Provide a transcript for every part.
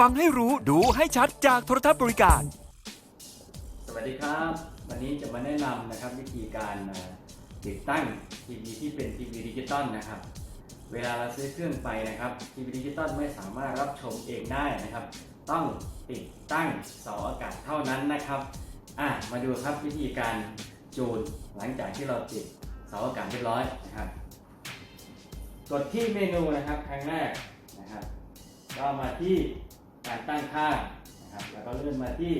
ฟังให้รู้ดูให้ชัดจากโทรทัศน์บริการ สวัสดีครับ วันนี้จะมาแนะนำนะครับวิธีการติดตั้งทีวีที่เป็นทีวีดิจิตอลนะครับ เวลาเราซื้อเครื่องไปนะครับทีวีดิจิตอลไม่สามารถรับชมเองได้นะครับ ต้องติดตั้งเสาอากาศเท่านั้นนะครับอะมาดูครับวิธีการจูนหลังจากที่เราติดเสาอากาศเรียบร้อยนะครับ กดที่เมนูนะครับครั้งแรกนะครับก็มาที่ การตั้งค่านะครับ แล้วก็เลื่อนมาที่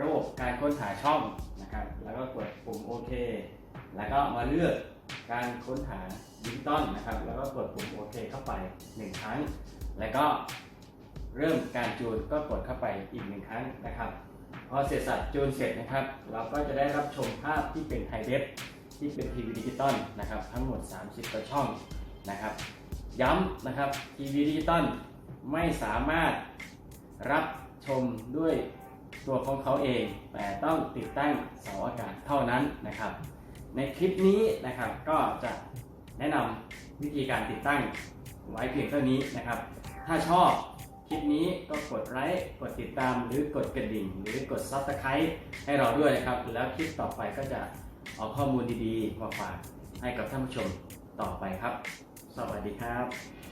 ระบบการค้นหาช่องนะครับ แล้วก็กดปุ่มโอเค แล้วก็มาเลือกการค้นหาดิจิตอลนะครับ แล้วก็กดปุ่มโอเคเข้าไปหนึ่งครั้ง แล้วก็เริ่มการจูนก็กดเข้าไปอีกหนึ่งครั้งนะครับ พอเสร็จสับจูนเสร็จนะครับ เราก็จะได้รับชมภาพที่เป็นไฮเดฟที่เป็นทีวีดิจิตอลนะครับ ทั้งหมด 30กว่าช่องนะครับ ย้ำนะครับทีวีดิจิตอลไม่สามารถ รับชมด้วยตัวของเขาเอง แต่ต้องติดตั้งเสาอากาศเท่านั้นนะครับ ในคลิปนี้นะครับก็จะแนะนำวิธีการติดตั้งไว้เพียงเท่านี้นะครับ ถ้าชอบคลิปนี้ก็กดไลค์กดติดตามหรือกดกระดิ่ง หรือกดซับสไครต์ให้เราด้วยนะครับ แล้วคลิปต่อไปก็จะเอาข้อมูลดีๆมาฝากให้กับท่านผู้ชมต่อไปครับ สวัสดีครับ